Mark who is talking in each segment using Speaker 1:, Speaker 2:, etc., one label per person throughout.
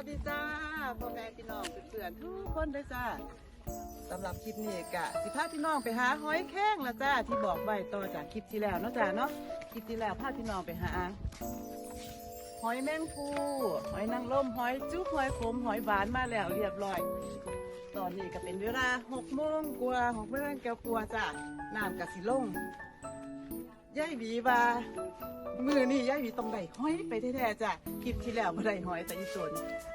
Speaker 1: วัสดีจ้าพ่อแม่พี่น้องเพื่อนๆทุกคนเลยจ้าสำหรับคลิปนี้กะสิพาพี่น้องไปหาหอยแข้งละจ้าที่บอกไว้ต่อจากคลิปที่แล้วเนาะจ้าเนาะคลิปที่แล้วพาพี่น้องไปหาหอยแมงภูหอยนางรมหอยจุ๊บหอยขมหอยหวานมาแล้วเรียบร้อย ตอนนี้ก็เป็นเวลาหกโมงกว่าหกโมงแก้วกว่าจ้าน้ำกะสิลงยายหวีว่ามือนี่ยายหวีต้องได้หอยไปแท้ๆจ้ะคลิปที่แล้วบ่ได้หอยแต่อีส่วน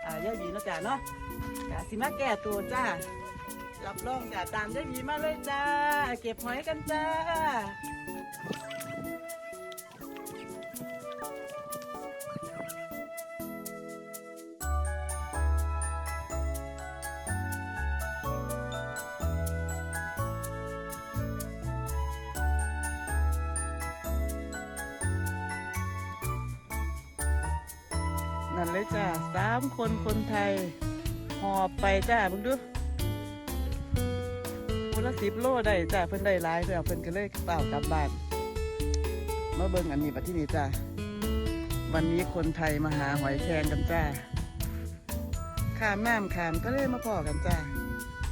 Speaker 1: อ่ายายหวีเนาะจ้ะเนาะกะสิมาแก้ตัวจ้ารับรองจ้ะตามยายหวีมาเลยจ้า เก็บหอยกันจ้า นั่นเลยจ้าสามคนคนไทย หอบไปจ้าเบิ่งดูคนละสิบโลได้จ้าเพิ่นได้ลายเพื่อเพิ่นก็เลยเปล่ากลับบ้านมาเบิ่งอันนี้บัดที่นี่จ้าวันนี้คนไทยมาหาหอยแครงกันจ้าข้ามน้ำข้ามทะเลมาพอกันจ้า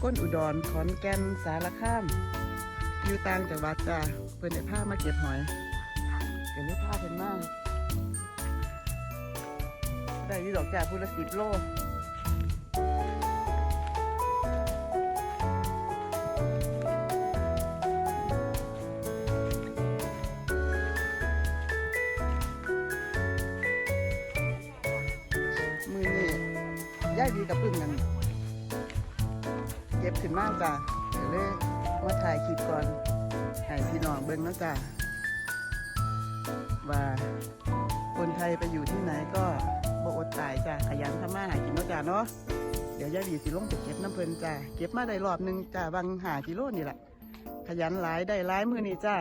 Speaker 1: ก้นอุดรขอนแก่นสารคามอยู่ต่างจังหวัดจ้าเพิ่นได้พามาเก็บหอยก็เลยพาเพิ่นมา ได้อยี่ดอกจากพูละสิบโลมือนี่ย่ายดีกับปึ้งกันเก็บขึ้นมากจ้ะเดี๋ยวเลยมาถ่ายคลิปก่อนให้พี่น้องเบิ่งนะจ้ะว่าคนไทยไปอยู่ที่ไหนก็ บ่อดตายจ้ะขยันทำมาหากินเนาะจ้ะเนาะเดี๋ยวยายดีสิลงไปเก็บน้ำเพลินจ้ะเก็บมาได้รอบหนึ่งจ้ะบางหากิโลนี่แหละขยันหลายได้หลายมือนี่จ้ะ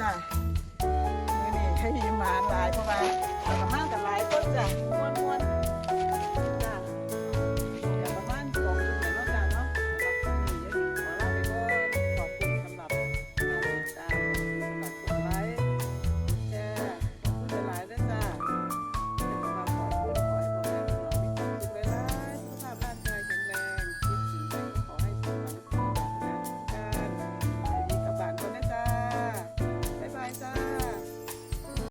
Speaker 1: จ้ะนี่ให้ยิ้มหานหลายเพราะว่าสามารกับหลายคนจ้ะม้วน